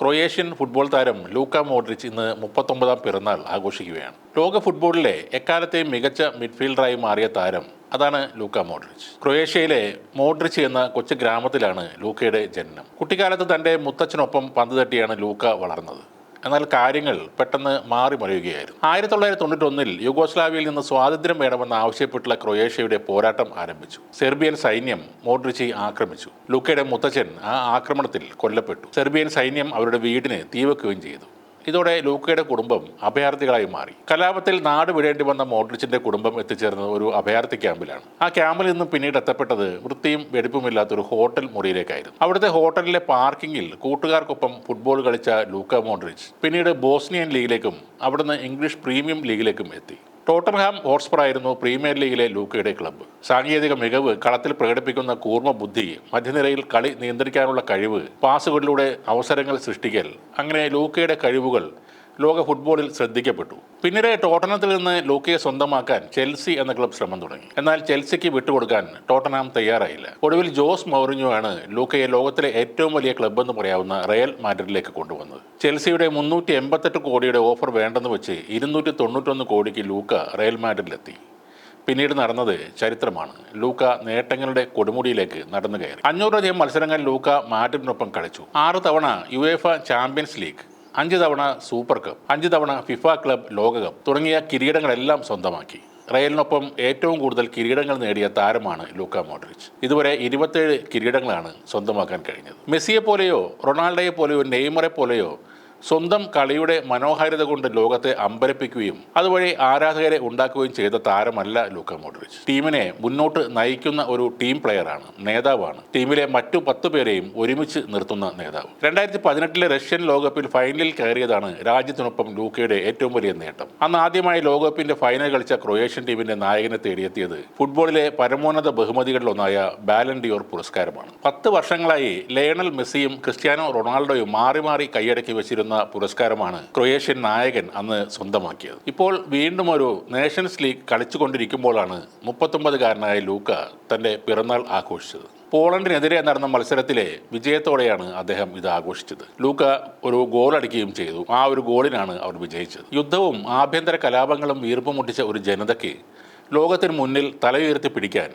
Croatian football താരം Luka Modric ഇന്ന് മുപ്പത്തൊമ്പതാം പിറന്നാൾ ആഘോഷിക്കുകയാണ്. ലോക ഫുട്ബോളിലെ എക്കാലത്തെയും മികച്ച മിഡ്ഫീൽഡറായി മാറിയ താരം അതാണ് ലൂക്ക മോഡ്രിച്ച്. ക്രൊയേഷ്യയിലെ മോഡ്രിച്ച് എന്ന കൊച്ചു ഗ്രാമത്തിലാണ് ലൂക്കയുടെ ജനനം. കുട്ടിക്കാലത്ത് തന്റെ മുത്തച്ഛനൊപ്പം പന്ത് തട്ടിയാണ് ലൂക്ക വളർന്നത്. എന്നാൽ കാര്യങ്ങൾ പെട്ടെന്ന് മാറി മറിയുകയായിരുന്നു. ആയിരത്തി തൊള്ളായിരത്തി തൊണ്ണൂറ്റൊന്നിൽ യുഗോസ്ലാവിയയിൽ നിന്ന് സ്വാതന്ത്ര്യം വേണമെന്ന് ആവശ്യപ്പെട്ടുള്ള ക്രൊയേഷ്യയുടെ പോരാട്ടം ആരംഭിച്ചു. സെർബിയൻ സൈന്യം മോഡ്രിച്ചി ആക്രമിച്ചു. ലുക്കയുടെ മുത്തച്ഛൻ ആ ആക്രമണത്തിൽ കൊല്ലപ്പെട്ടു. സെർബിയൻ സൈന്യം അവരുടെ വീടിന് തീവെക്കുകയും ചെയ്തു. ഇതോടെ ലൂക്കയുടെ കുടുംബം അഭയാർത്ഥികളായി മാറി. കലാപത്തിൽ നാട് വിടേണ്ടി വന്ന മോഡ്രിച്ചിന്റെ കുടുംബം എത്തിച്ചേർന്നത് ഒരു അഭയാർത്ഥി ക്യാമ്പിലാണ്. ആ ക്യാമ്പിൽ നിന്നും പിന്നീട് എത്തപ്പെട്ടത് വൃത്തിയും വെടിപ്പുമില്ലാത്ത ഒരു ഹോട്ടൽ മുറിയിലേക്കായിരുന്നു. അവിടുത്തെ ഹോട്ടലിലെ പാർക്കിങ്ങിൽ കൂട്ടുകാർക്കൊപ്പം ഫുട്ബോൾ കളിച്ച ലൂക്ക മോഡ്രിച്ച് പിന്നീട് ബോസ്നിയൻ ലീഗിലേക്കും അവിടുന്ന് ഇംഗ്ലീഷ് പ്രീമിയം ലീഗിലേക്കും എത്തി. ടോട്ടൻഹാം ഹോട്ട്സ്പർ ആയിരുന്നു പ്രീമിയർ ലീഗിലെ ലൂക്കയുടെ ക്ലബ്ബ്. സാങ്കേതിക മികവ് കളത്തിൽ പ്രകടിപ്പിക്കുന്ന കൂർമ്മ ബുദ്ധി മധ്യനിരയിൽ കളി നിയന്ത്രിക്കാനുള്ള കഴിവ് പാസുകളിലൂടെ അവസരങ്ങൾ സൃഷ്ടിക്കൽ അങ്ങനെ ലൂക്കയുടെ കഴിവുകൾ ലോക ഫുട്ബോളിൽ ശ്രദ്ധിക്കപ്പെട്ടു. പിന്നീട് ടോട്ടനത്തിൽ നിന്ന് ലൂക്കയെ സ്വന്തമാക്കാൻ ചെൽസി എന്ന ക്ലബ് ശ്രമം തുടങ്ങി. എന്നാൽ ചെൽസിക്ക് വിട്ടുകൊടുക്കാൻ ടോട്ടനാം തയ്യാറായില്ല. ഒടുവിൽ ജോസ് മൗറിഞ്ഞോ ആണ് ലൂക്കയെ ലോകത്തിലെ ഏറ്റവും വലിയ ക്ലബ് എന്ന് പറയാവുന്ന റയൽ മാഡ്രിഡിലേക്ക് കൊണ്ടുവന്നത്. ചെൽസിയുടെ മുന്നൂറ്റി എൺപത്തെട്ട് കോടിയുടെ ഓഫർ വേണ്ടെന്ന് വെച്ച് ഇരുന്നൂറ്റി തൊണ്ണൂറ്റൊന്ന് കോടിക്ക് ലൂക്ക റയൽ മാഡ്രിഡിലെത്തി. പിന്നീട് നടന്നത് ചരിത്രമാണ്. ലൂക്ക നേട്ടങ്ങളുടെ കൊടുമുടിയിലേക്ക് നടന്നു കയറി. അഞ്ഞൂറിലധികം മത്സരങ്ങൾ ലൂക്ക മാഡ്രിഡിനൊപ്പം കളിച്ചു. ആറ് തവണ യുവേഫ ചാമ്പ്യൻസ് ലീഗ് അഞ്ച് തവണ സൂപ്പർ കപ്പ് അഞ്ച് തവണ ഫിഫ ക്ലബ് ലോകകപ്പ് തുടങ്ങിയ കിരീടങ്ങളെല്ലാം സ്വന്തമാക്കി. റയലിനൊപ്പം ഏറ്റവും കൂടുതൽ കിരീടങ്ങൾ നേടിയ താരമാണ് ലൂക്ക മോഡ്രിച്ച്. ഇതുവരെ ഇരുപത്തേഴ് കിരീടങ്ങളാണ് സ്വന്തമാക്കാൻ കഴിഞ്ഞത്. മെസ്സിയെ പോലെയോ റൊണാൾഡോയെ പോലെയോ നെയ്മറെ പോലെയോ സ്വന്തം കളിയുടെ മനോഹാരിത കൊണ്ട് ലോകത്തെ അമ്പരപ്പിക്കുകയും അതുവഴി ആരാധകരെ ഉണ്ടാക്കുകയും ചെയ്ത താരമല്ല ലൂക്ക മോഡ്രിച്ച്. ടീമിനെ മുന്നോട്ട് നയിക്കുന്ന ഒരു ടീം പ്ലെയറാണ് നേതാവാണ്. ടീമിലെ മറ്റു പത്ത് പേരെയും ഒരുമിച്ച് നിർത്തുന്ന നേതാവ്. രണ്ടായിരത്തി പതിനെട്ടിലെ റഷ്യൻ ലോകകപ്പിൽ ഫൈനലിൽ കയറിയതാണ് രാജ്യത്തിനൊപ്പം ലൂക്കയുടെ ഏറ്റവും വലിയ നേട്ടം. അന്ന് ആദ്യമായി ലോകകപ്പിന്റെ ഫൈനൽ കളിച്ച ക്രൊയേഷ്യൻ ടീമിന്റെ നായകനെ തേടിയെത്തിയത് ഫുട്ബോളിലെ പരമോന്നത ബഹുമതികളിലൊന്നായ ബാലൻഡിയോർ പുരസ്കാരമാണ്. പത്ത് വർഷങ്ങളായി ലയണൽ മെസ്സിയും ക്രിസ്ത്യാനോ റൊണാൾഡോയും മാറി മാറി കൈയടക്കി വെച്ചിരുന്ന പുരസ്കാരമാണ് ക്രൊയേഷ്യൻ നായകൻ അന്ന് സ്വന്തമാക്കിയത്. ഇപ്പോൾ വീണ്ടും ഒരു നേഷൻസ് ലീഗ് കളിച്ചുകൊണ്ടിരിക്കുമ്പോഴാണ് മുപ്പത്തൊമ്പതുകാരനായ ലൂക്ക തന്റെ പിറന്നാൾ ആഘോഷിച്ചത്. പോളണ്ടിനെതിരെ നടന്ന മത്സരത്തിലെ വിജയത്തോടെയാണ് അദ്ദേഹം ഇത് ആഘോഷിച്ചത്. ലൂക്ക ഒരു ഗോൾ അടിക്കുകയും ചെയ്തു. ആ ഒരു ഗോളിനാണ് അവർ വിജയിച്ചത്. യുദ്ധവും ആഭ്യന്തര കലാപങ്ങളും വീർപ്പ് മുട്ടിച്ച ഒരു ജനതയ്ക്ക് ലോകത്തിന് മുന്നിൽ തലയുയർത്തി പിടിക്കാൻ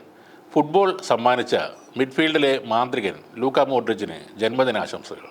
ഫുട്ബോൾ സമ്മാനിച്ച മിഡ്ഫീൽഡിലെ മാന്ത്രികൻ ലൂക്ക മോഡ്രിച്ചിന് ജന്മദിനാശംസകൾ.